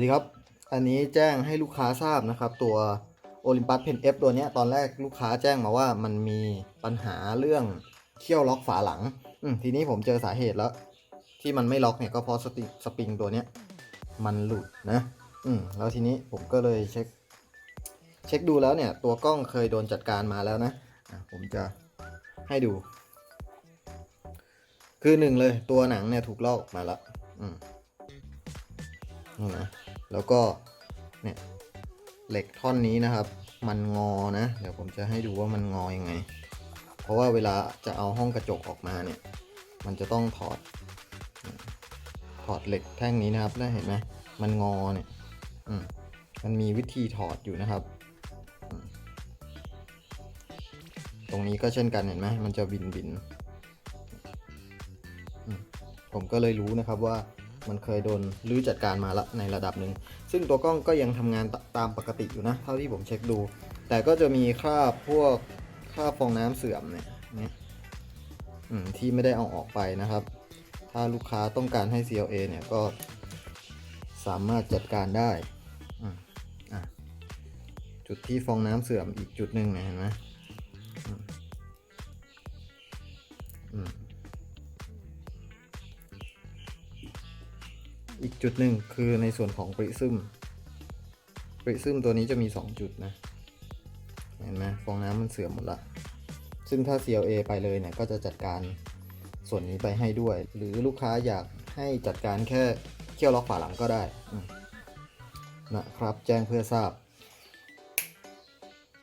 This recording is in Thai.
สวัสดีครับ อันนี้แจ้งให้ลูกค้าทราบนะครับ ตัว Olympus Pen F ตัวนี้ตอนแรกลูกค้าแจ้งมาว่ามันมีปัญหาเรื่องเขี้ยวล็อกฝาหลัง อืทีนี้ผมเจอสาเหตุแล้ว ที่มันไม่ล็อกเนี่ยก็เพราะสติสปริงตัวเนี้ยมันหลุดนะ อืมแล้วทีนี้ผมก็เลยเช็ค เช็คดูแล้วเนี่ย ตัวกล้องเคยโดนจัดการมาแล้วนะะผมจะให้ดู คือหนึ่งเลยตัวหนังเนี่ยถูกลอกออกมาแล้ว อืมนี่นะ แล้วก็เนี่ยเหล็กท่อนนี้นะครับ มันงอนะ เดี๋ยวผมจะให้ดูว่ามันงอยังไง เพราะว่าเวลาจะเอาห้องกระจกออกมาเนี่ย มันจะต้องถอด ถอดเหล็กแท่งนี้นะครับแล้วเห็นไหมมันงอเนี่ยมันมีวิธีถอดอยู่นะครับ ตรงนี้ก็เช่นกันเห็นไหมมันจะบินบิน ผมก็เลยรู้นะครับว่า มันเคยโดนรื้อจัดการมาละในระดับหนึ่ง ซึ่งตัวกล้องก็ยังทำงานตตามปกติอยู่นะ เท่าที่ผมเช็คดู แต่ก็จะมีคราบพวกคราบฟองน้ำเสื่อมเนี่ยนี่ที่ไม่ได้เอาออกไปนะครับ ถ้าลูกค้าต้องการให้ CLA เนี่ยก็สามารถจัดการได้ จุดที่ฟองน้ำเสื่อมอีกจุดหนึ่งเห็นไหม อีกจุดหนึ่งคือในส่วนของปริซึมปริซึมตัวนี้จะมี 2 จุดนะ เห็นไหมฟองน้ำมันเสื่อมหมดละ ซึ่งถ้า CLA ไปเลยเนี่ยก็จะจัดการส่วนนี้ไปให้ด้วย หรือลูกค้าอยากให้จัดการแค่เคี่ยวล็อกฝาหลังก็ได้นะครับ แจ้งเพื่อทราบ